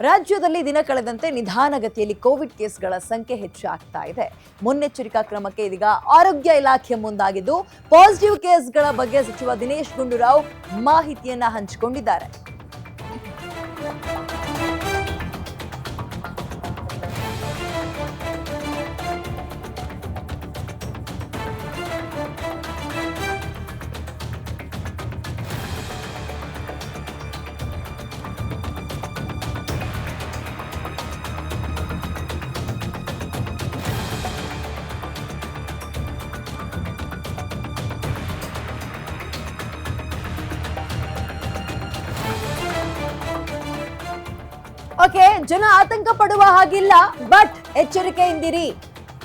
ರಾಜ್ಯದಲ್ಲಿ ದಿನ ಕಳೆದಂತೆ ನಿಧಾನಗತಿಯಲ್ಲಿ ಕೋವಿಡ್ ಕೇಸ್ಗಳ ಸಂಖ್ಯೆ ಹೆಚ್ಚಾಗ್ತಾ ಇದೆ. ಮುನ್ನೆಚ್ಚರಿಕಾ ಕ್ರಮಕ್ಕೆ ಇದೀಗ ಆರೋಗ್ಯ ಇಲಾಖೆ ಮುಂದಾಗಿದ್ದು, ಪಾಸಿಟಿವ್ ಕೇಸ್ಗಳ ಬಗ್ಗೆ ಸಚಿವ ದಿನೇಶ್ ಗುಂಡೂರಾವ್ ಮಾಹಿತಿಯನ್ನ ಹಂಚಿಕೊಂಡಿದ್ದಾರೆ. ಓಕೆ, ಜನ ಆತಂಕ ಪಡುವ ಹಾಗಿಲ್ಲ ಬಟ್ ಎಚ್ಚರಿಕೆಯಿಂದಿರಿ.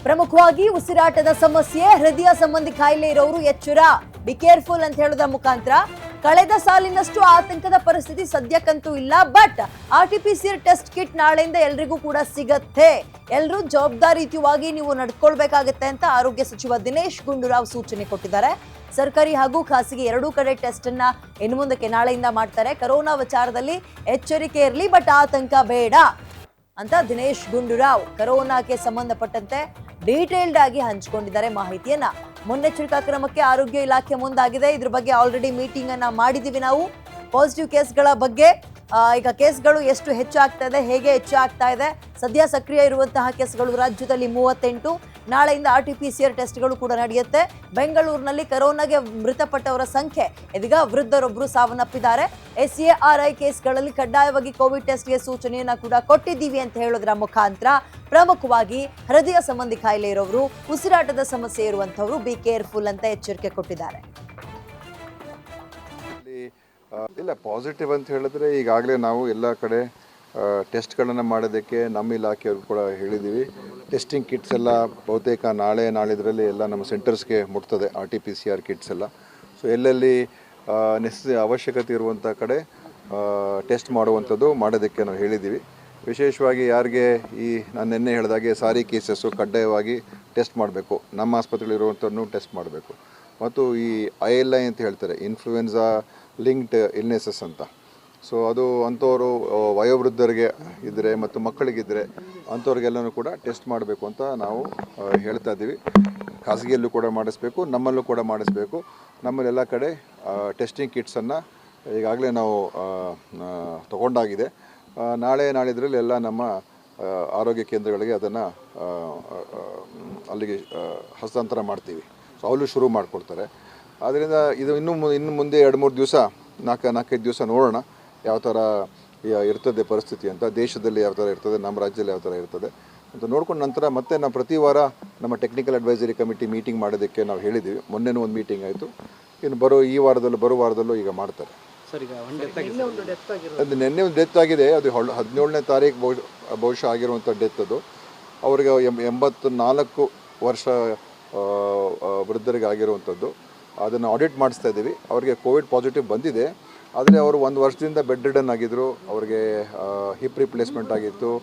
ಪ್ರಮುಖವಾಗಿ ಉಸಿರಾಟದ ಸಮಸ್ಯೆ, ಹೃದಯ ಸಂಬಂಧಿ ಕಾಯಿಲೆ ಇರೋರು ಎಚ್ಚರ. ಬಿ ಕೇರ್ಫುಲ್ ಅಂತ ಹೇಳೋದ್ರ ಮುಖಾಂತರ ಕಳೆದ ಸಾಲಿನಷ್ಟು ಆತಂಕದ ಪರಿಸ್ಥಿತಿ ಸದ್ಯಕ್ಕಂತೂ ಇಲ್ಲ but R T P C test kit ನಾಳೆಯಿಂದ ಎಲ್ರಿಗೂ ಕೂಡ ಸಿಗತ್ತೆ. ಎಲ್ಲರೂ ಜವಾಬ್ದಾರಿಯುತವಾಗಿ ನೀವು ನಡ್ಕೊಳ್ಬೇಕಾಗತ್ತೆ ಅಂತ ಆರೋಗ್ಯ ಸಚಿವ ದಿನೇಶ್ ಗುಂಡೂರಾವ್ ಸೂಚನೆ ಕೊಟ್ಟಿದ್ದಾರೆ. ಸರ್ಕಾರಿ ಹಾಗೂ ಖಾಸಗಿ ಎರಡೂ ಕಡೆ ಟೆಸ್ಟ್ ಅನ್ನ ಇನ್ನು ಮುಂದಕ್ಕೆ ನಾಳೆಯಿಂದ ಮಾಡ್ತಾರೆ. ಕರೋನಾ ವಿಚಾರದಲ್ಲಿ ಎಚ್ಚರಿಕೆ ಇರಲಿ ಬಟ್ ಆತಂಕ ಬೇಡ ಅಂತ ದಿನೇಶ್ ಗುಂಡೂರಾವ್ ಕರೋನಾಕ್ಕೆ ಸಂಬಂಧಪಟ್ಟಂತೆ ಡೀಟೇಲ್ಡ್ ಆಗಿ ಹಂಚಿಕೊಂಡಿದ್ದಾರೆ ಮಾಹಿತಿಯನ್ನ. ಮುನ್ನೆಚ್ಚರಿಕಾ ಕ್ರಮಕ್ಕೆ ಆರೋಗ್ಯ ಇಲಾಖೆ ಮುಂದಾಗಿದೆ. ಇದ್ರ ಬಗ್ಗೆ ಆಲ್ರೆಡಿ ಮೀಟಿಂಗ್ ಅನ್ನ ಮಾಡಿದೀವಿ ನಾವು. ಪಾಸಿಟಿವ್ ಕೇಸ್ಗಳ ಬಗ್ಗೆ ಈಗ ಕೇಸ್ಗಳು ಎಷ್ಟು ಹೆಚ್ಚಾಗ್ತಾ ಇದೆ, ಹೇಗೆ ಹೆಚ್ಚಾಗ್ತಾ ಇದೆ? ಸದ್ಯ ಸಕ್ರಿಯ ಇರುವಂತಹ ಕೇಸ್ಗಳು ರಾಜ್ಯದಲ್ಲಿ ಮೂವತ್ತೆಂಟು. ನಾಳೆಯಿಂದ R T P C R ಟೆಸ್ಟ್ಗಳು ಕೂಡ ನಡೆಯುತ್ತೆ. ಬೆಂಗಳೂರಿನಲ್ಲಿ ಕರೋನಾಗೆ ಮೃತಪಟ್ಟವರ ಸಂಖ್ಯೆ, ಇದೀಗ ವೃದ್ಧರೊಬ್ಬರು ಸಾವನ್ನಪ್ಪಿದ್ದಾರೆ. ಎಸ್ ಎ ಆರ್ ಐ ಕೇಸ್ಗಳಲ್ಲಿ ಕಡ್ಡಾಯವಾಗಿ ಕೋವಿಡ್ ಟೆಸ್ಟ್ಗೆ ಸೂಚನೆಯನ್ನು ಕೂಡ ಕೊಟ್ಟಿದ್ದೀವಿ ಅಂತ ಹೇಳೋದ್ರ ಮುಖಾಂತರ ಪ್ರಮುಖವಾಗಿ ಹೃದಯ ಸಂಬಂಧಿ ಕಾಯಿಲೆ ಇರೋರು ಉಸಿರಾಟದ ಸಮಸ್ಯೆ ಇರುವಂಥವರು ಬಿ ಕೇರ್ಫುಲ್ ಅಂತ ಎಚ್ಚರಿಕೆ ಕೊಟ್ಟಿದ್ದಾರೆ. ಇಲ್ಲಿ, ಪಾಸಿಟಿವ್ ಅಂತ ಹೇಳಿದ್ರೆ ಈಗಾಗಲೇ ನಾವು ಎಲ್ಲ ಕಡೆ ಟೆಸ್ಟ್ಗಳನ್ನು ಮಾಡೋದಕ್ಕೆ ನಮ್ಮ ಇಲಾಖೆಯವರು ಕೂಡ ಹೇಳಿದ್ದೀವಿ ಟೆಸ್ಟಿಂಗ್ ಕಿಟ್ಸ್ ಎಲ್ಲ ಬಹುತೇಕ ನಾಳೆ ನಾಳಿದ್ರಲ್ಲಿ ಎಲ್ಲ ನಮ್ಮ ಸೆಂಟರ್ಸ್ಗೆ ಮುಟ್ತದೆ R T P C R kits ಎಲ್ಲ. ಸೊ ಎಲ್ಲೆಲ್ಲಿ ನೆಸ್ ಅವಶ್ಯಕತೆ ಇರುವಂಥ ಕಡೆ ಟೆಸ್ಟ್ ಮಾಡುವಂಥದ್ದು ಮಾಡೋದಕ್ಕೆ ನಾವು ಹೇಳಿದ್ದೀವಿ ವಿಶೇಷವಾಗಿ ಯಾರಿಗೆ ಈ ನಾನು ನಿನ್ನೆ ಹೇಳಿದಾಗೆ ಸಾರಿ ಕೇಸಸ್ಸು ಕಡ್ಡಾಯವಾಗಿ ಟೆಸ್ಟ್ ಮಾಡಬೇಕು. ನಮ್ಮ ಆಸ್ಪತ್ರೆಗಳಿರುವಂಥನ್ನು ಟೆಸ್ಟ್ ಮಾಡಬೇಕು. ಮತ್ತು ಈ ಐ ಎಲ್ ಐ ಅಂತ ಹೇಳ್ತಾರೆ ಇನ್ಫ್ಲೂಯೆನ್ಸಾ ಲಿಂಕ್ಡ್ ಇಲ್ನೆಸಸ್ ಅಂತ. ಸೊ ಅದು ಅಂಥವರು ವಯೋವೃದ್ಧರಿಗೆ ಇದ್ದರೆ ಮತ್ತು ಮಕ್ಕಳಿಗಿದ್ದರೆ ಅಂಥವ್ರಿಗೆಲ್ಲನೂ ಕೂಡ ಟೆಸ್ಟ್ ಮಾಡಬೇಕು ಅಂತ ನಾವು ಹೇಳ್ತಾ ಇದ್ದೀವಿ. ಖಾಸಗಿಯಲ್ಲೂ ಕೂಡ ಮಾಡಿಸ್ಬೇಕು, ನಮ್ಮಲ್ಲೂ ಕೂಡ ಮಾಡಿಸ್ಬೇಕು. ನಮ್ಮಲ್ಲೆಲ್ಲ ಕಡೆ ಟೆಸ್ಟಿಂಗ್ ಕಿಟ್ಸನ್ನು ಈಗಾಗಲೇ ನಾವು ತಗೊಂಡಾಗಿದೆ. ನಾಳೆ ನಾಳಿದ್ರಲ್ಲಿ ಎಲ್ಲ ನಮ್ಮ ಆರೋಗ್ಯ ಕೇಂದ್ರಗಳಿಗೆ ಅದನ್ನು ಅಲ್ಲಿಗೆ ಹಸ್ತಾಂತರ ಮಾಡ್ತೀವಿ. ಸೊ ಅಲ್ಲೂ ಶುರು ಮಾಡಿಕೊಡ್ತಾರೆ. ಆದ್ದರಿಂದ ಇದು ಇನ್ನು ಮು- ಇನ್ನು ಮುಂದೆ ಎರಡು ಮೂರು ದಿವಸ ನಾಲ್ಕು ನಾಲ್ಕೈದು ದಿವಸ ನೋಡೋಣ ಯಾವ ಥರ ಇರ್ತದೆ ಪರಿಸ್ಥಿತಿ ಅಂತ. ದೇಶದಲ್ಲಿ ಯಾವ ಥರ ಇರ್ತದೆ ನಮ್ಮ ರಾಜ್ಯದಲ್ಲಿ ಯಾವ ಥರ ಇರ್ತದೆ ಅಂತ ನೋಡ್ಕೊಂಡು ನಂತರ ಮತ್ತೆ ನಾವು ಪ್ರತಿ ವಾರ ನಮ್ಮ ಟೆಕ್ನಿಕಲ್ ಅಡ್ವೈಸರಿ ಕಮಿಟಿ ಮೀಟಿಂಗ್ ಮಾಡೋದಕ್ಕೆ ನಾವು ಹೇಳಿದ್ದೀವಿ. ಮೊನ್ನೆನೂ ಒಂದು ಮೀಟಿಂಗ್ ಆಯಿತು. ಇನ್ನು ಬರೋ ಈ ವಾರದಲ್ಲೂ ಬರೋ ವಾರದಲ್ಲೂ ಈಗ ಮಾಡ್ತಾರೆ. ಸರ್ ಈಗ ಒಂದು ಡೆತ್ ಆಗಿದೆ. ಅದು ನಿನ್ನೆ ಒಂದು ಡೆತ್ ಆಗಿದೆ. ಅದು ಹೊಳ್- ಹದಿನೇಳನೇ ತಾರೀಕು ಬಹುಶಃ ಬಹುಶಃ ಆಗಿರುವಂಥ ಡೆತ್ ಅದು. ಅವ್ರಿಗೆ ಎಂಬತ್ತು ನಾಲ್ಕು ವರ್ಷ ವೃದ್ಧರಿಗೆ ಆಗಿರುವಂಥದ್ದು. ಅದನ್ನು ಆಡಿಟ್ ಮಾಡಿಸ್ತಾ ಇದ್ದೀವಿ. ಅವರಿಗೆ ಕೋವಿಡ್ ಪಾಸಿಟಿವ್ ಬಂದಿದೆ. ಆದರೆ ಅವರು ಒಂದು ವರ್ಷದಿಂದ ಬೆಡ್ ರಿಡನ್ ಆಗಿದ್ದರು ಅವರಿಗೆ ಹಿಪ್ ರಿಪ್ಲೇಸ್ಮೆಂಟ್ ಆಗಿತ್ತು.